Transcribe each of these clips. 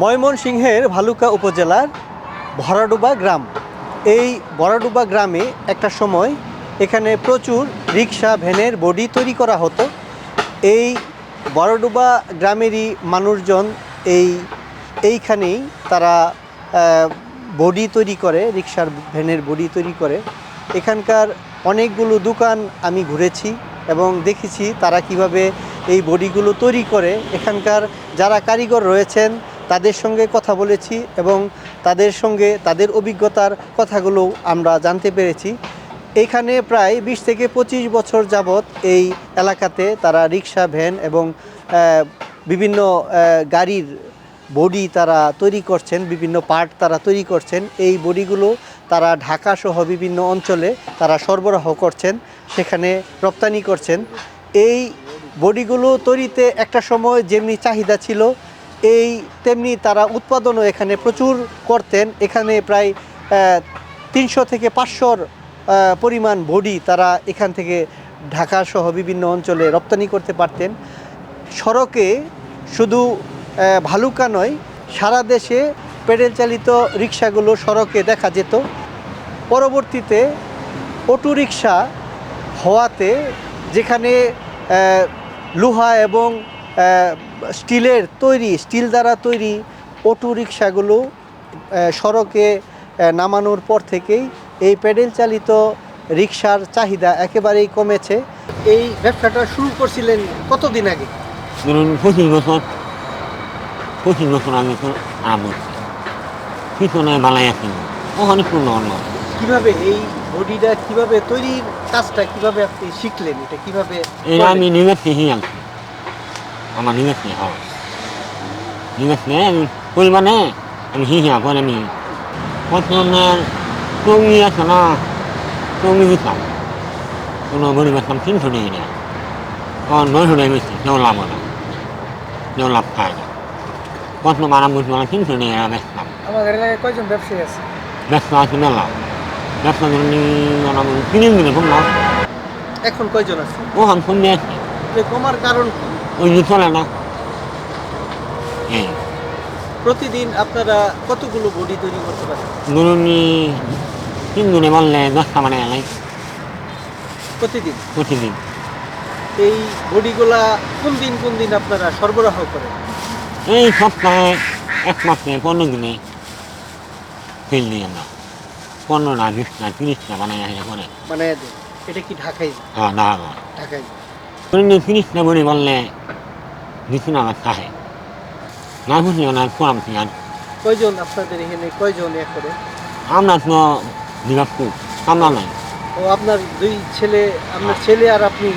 ময়মনসিংহের ভালুকা উপজেলার ভরাডুবা গ্রাম। এই ভরাডুবা গ্রামে একটা সময় এখানে প্রচুর রিক্সা ভ্যানের বডি তৈরি করা হতো। এই বড়ডুবা গ্রামেরই মানুষজন এই, এইখানেই তারা বডি তৈরি করে রিক্সার ভ্যানের বডি তৈরি করে। এখানকার অনেকগুলো দোকান আমি ঘুরেছি এবং দেখেছি তারা কীভাবে এই বডিগুলো তৈরি করে। এখানকার যারা কারিগর রয়েছেন তাদের সঙ্গে কথা বলেছি এবং তাদের সঙ্গে তাদের অভিজ্ঞতার কথাগুলো আমরা জানতে পেরেছি। এখানে প্রায় বিশ থেকে পঁচিশ বছর যাবৎ এই এলাকাতে তারা রিক্সা ভ্যান এবং বিভিন্ন গাড়ির বডি তারা তৈরি করছেন, বিভিন্ন পার্ট তারা তৈরি করছেন। এই বডিগুলো তারা ঢাকা সহ বিভিন্ন অঞ্চলে তারা সরবরাহ করছেন, সেখানে রপ্তানি করছেন। এই বডিগুলো তৈরিতে একটা সময় যেমনি চাহিদা ছিল এই তেমনি তারা উৎপাদনও এখানে প্রচুর করতেন। এখানে প্রায় তিনশো থেকে পাঁচশোর পরিমাণ বডি তারা এখান থেকে ঢাকা সহ বিভিন্ন অঞ্চলে রপ্তানি করতে পারতেন। সড়কে শুধু ভালুকা নয়, সারা দেশে পেডেল চালিত রিক্সাগুলো সড়কে দেখা যেত। পরবর্তীতে অটো রিক্সা হওয়াতে যেখানে লোহা এবং স্টিলের তৈরি স্টিল দ্বারা তৈরি অটো রিক্সাগুলো সড়কে নামানোর পর থেকেই এই প্যাডেল চালিত রিক্সার চাহিদা একেবারেই কমেছে। এই ব্যবসাটা শুরু করছিলেন কতদিন আগে? ধরুন পঁচিশ বছর পঁচিশ বছর আগে তো আরাম পিছনে বালাই আছে। ওখানে পূর্ণ অন্য কীভাবে এই বডিটা কীভাবে তৈরির কাজটা কীভাবে আপনি শিখলেন? এটা কীভাবে আমি নিজের আনছি আমার নিজের থেকে হয় নিজের থেকে আমি পরিমাণে আমি হিসা করে আমি প্রথমে টঙ্গি আছে না টঙ্গি দিতাম কোনো গরিব আসলাম তিনশো টাকা নেয় তখন নয়শো টাকা বেশি কেউ লাভ না কেউ লাভ খায় না প্রথম আরাম করছি মানে তিনশো টাকা বেচতাম আমাদের এলাকায় কয়জন ব্যবসায়ী আছে ব্যবসা আছে মেলা ব্যবসা এখন কয়জন আছে ওখান কমে আছে কমার কারণ ওই যে চলে না। এই প্রতিদিন আপনারা কতগুলো বডি তৈরি করতে পারেন? ধরুন তিন দিনে বললে দশটা মানে এলাই প্রতিদিন? প্রতিদিন। এই বডিগুলা কোন দিন কোন দিন আপনারা সরবরাহ করেন? এই সপ্তাহে এক মাসে পনেরো দিনে ফেল দিই আমরা। পনেরোটা বিশটা তিরিশটা মানে আসে পরে মানে এটা কি ঢাকাই? যায়? হ্যাঁ না ঢাকাই। যায়। ধরুন তিরিশটা বলে বললে দিচ্ছি না আমার খাহে না বুঝলি না করাম আর কয়জন আপনাদের এখানে কয়জন এ করে আমরা তো বিভক্ত আমরা নাই ও আপনার দুই ছেলে আপনার ছেলে আর আপনি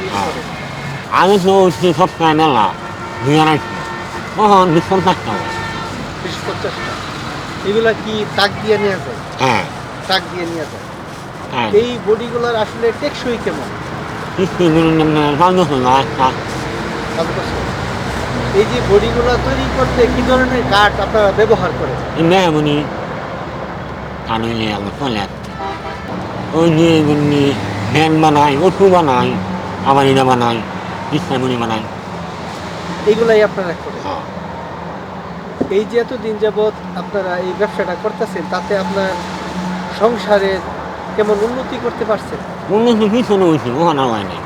আগে তো সে সপ্তাহে মেলা দুই আড়াইশো তখন বিশ পঞ্চাশটা হবে বিশ পঞ্চাশটা এগুলা কি তাক দিয়ে নেওয়া যায় হ্যাঁ তাক দিয়ে নেওয়া যায় হ্যাঁ এই বডিগুলার আসলে টেকসই কেমন এই যে বডিগুলো তৈরি করতে কি ধরনের কাঠ আপনারা ব্যবহার করেন? মেহমনি আনলে আমরা চলে আসছে ওই যে এমনি ভ্যান বানাই অটু বানাই আবার এটা বানাই ইচ্ছামণি বানাই এইগুলাই আপনারা করেন? হ্যাঁ। এই যে এতদিন যাবৎ আপনারা এই ব্যবসাটা করতেছেন তাতে আপনার সংসারে কেমন উন্নতি করতে পারছেন? উন্নত পিছনে হয়েছে ওখানে হয় নাই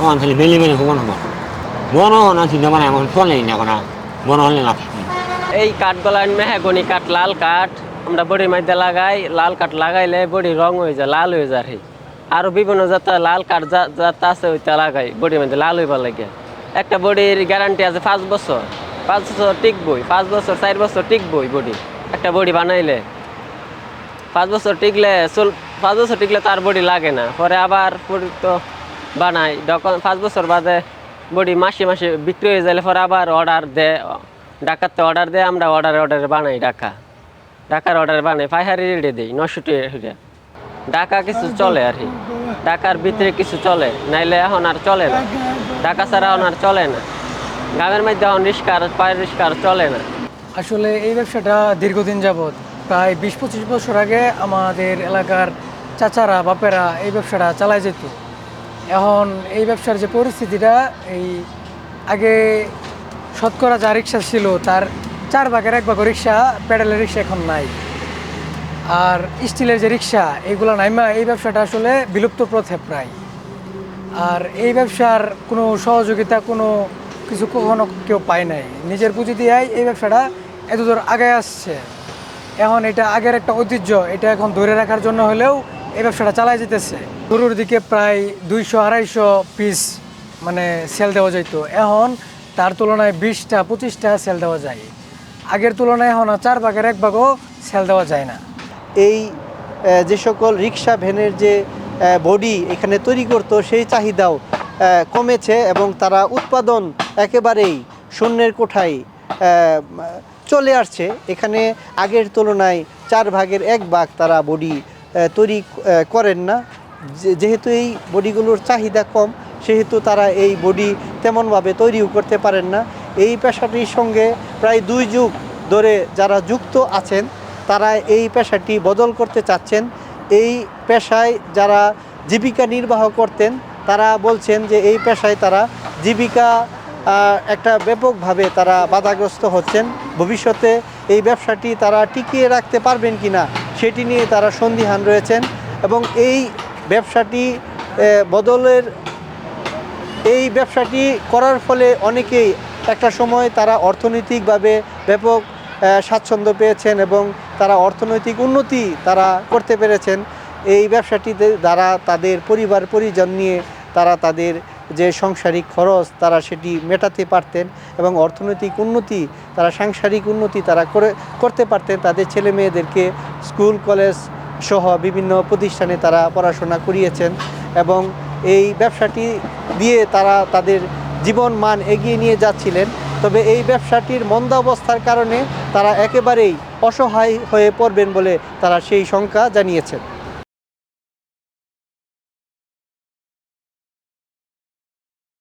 ওখান খালি বেলি বেলি হব না বড় না চিন্তা মানে এখন চলেই না ওরা বড় হলে কি? এই কাঠগুলা মেহাগনি কাঠ, লাল কাঠ, আমরা বড়ির মধ্যে লাগাই, লাল কাঠ লাগাইলে বড়ি রং হয়ে যায়, লাল হয়ে যায় আরও বিভিন্ন জাত, লাল কাঠ জাত আছে ওইটা লাগাই বড়ির মধ্যে লাল হইবার লাগে। একটা বডির গ্যারান্টি আছে, পাঁচ বছর পাঁচ বছর টিকবই, পাঁচ বছর, চার বছর টিকবই বডি। একটা বডি বানাইলে পাঁচ বছর টিকলে চল, পাঁচ বছর টিকলে তার বডি লাগে না। পরে আবার তো বানাই যখন পাঁচ বছর বাদে বডি মাসে মাসে বিক্রি হয়ে যাইলে পরে আবার অর্ডার দেয়। ডাকাতে অর্ডার দেয়, আমরা অর্ডারে অর্ডারে বানাই ডাকা ডাকার অর্ডার বানাই, পাইহারি রেডে দিই নশো টাকা ডাকা কিছু চলে আর কি। ডাকার ভিতরে কিছু চলে, নাইলে এখন আর চলে না। ডাকা ছাড়া এখন আর চলে না। গ্রামের মধ্যে এখন রিস্কার পায়ের রিস্কার চলে না। আসলে এই ব্যবসাটা দীর্ঘদিন যাবৎ প্রায় বিশ পঁচিশ বছর আগে আমাদের এলাকার চাচারা, বাপেরা এই ব্যবসাটা চালায় যেত। এখন এই ব্যবসার যে পরিস্থিতিটা, এই আগে শতকরা যা রিক্সা ছিল, তার চার ভাগের এক ভাগ রিক্সা প্যাডেলের রিক্সা এখন নাই। আর স্টিলের যে রিক্সা, এগুলো নাইমা এই ব্যবসাটা আসলে বিলুপ্ত পথে প্রায়। আর এই ব্যবসার কোনো সহযোগিতা, কোনো কিছু কখনো কেউ পায় নাই। নিজের পুঁজি দিয়ে এই ব্যবসাটা এত দূর আগে আসছে। এখন এটা আগের একটা ঐতিহ্য, এটা এখন ধরে রাখার জন্য হলেও এই ব্যবসাটা চালাই যেতেছে। শুরুর দিকে প্রায় দুইশো আড়াইশো পিস মানে সেল দেওয়া যাইতো। এখন তার তুলনায় বিশটা, পঁচিশটা সেল দেওয়া যায়। আগের তুলনায় এখন চার ভাগের এক ভাগও সেল দেওয়া যায় না। এই যে সকল রিক্সা ভ্যানের যে বডি এখানে তৈরি করতো, সেই চাহিদাও কমেছে এবং তারা উৎপাদন একেবারেই শূন্যের কোঠায় চলে আসছে। এখানে আগের তুলনায় চার ভাগের এক ভাগ তারা বডি তৈরি করেন না। যেহেতু এই বডিগুলোর চাহিদা কম, সেহেতু তারা এই বডি তেমনভাবে তৈরিও করতে পারেন না। এই পেশাটির সঙ্গে প্রায় দুই যুগ ধরে যারা যুক্ত আছেন, তারা এই পেশাটি বদল করতে চাচ্ছেন। এই পেশায় যারা জীবিকা নির্বাহ করতেন, তারা বলছেন যে এই পেশায় তারা জীবিকা একটা ব্যাপকভাবে তারা বাধাগ্রস্ত হচ্ছেন। ভবিষ্যতে এই ব্যবসাটি তারা টিকিয়ে রাখতে পারবেন কিনা সেটি নিয়ে তারা সন্দিহান রয়েছেন এবং এই ব্যবসাটি বদলের এই ব্যবসাটি করার ফলে অনেকেই একটা সময় তারা অর্থনৈতিকভাবে ব্যাপক স্বাচ্ছন্দ্য পেয়েছেন এবং তারা অর্থনৈতিক উন্নতি তারা করতে পেরেছেন। এই ব্যবসাটিতে দ্বারা তাদের পরিবার পরিজন নিয়ে তারা তাদের যে সাংসারিক খরচ তারা সেটি মেটাতে পারতেন এবং অর্থনৈতিক উন্নতি তারা, সাংসারিক উন্নতি তারা করে, করতে পারতেন। তাদের ছেলে মেয়েদেরকে স্কুল, কলেজ সহ বিভিন্ন প্রতিষ্ঠানে তারা পড়াশোনা করিয়েছেন এবং এই ব্যবসাটি দিয়ে তারা তাদের জীবন মান এগিয়ে নিয়ে যাচ্ছিলেন। তবে এই ব্যবসাটির মন্দাবস্থার কারণে তারা একেবারেই অসহায় হয়ে পড়বেন বলে তারা সেই শঙ্কা জানিয়েছেন।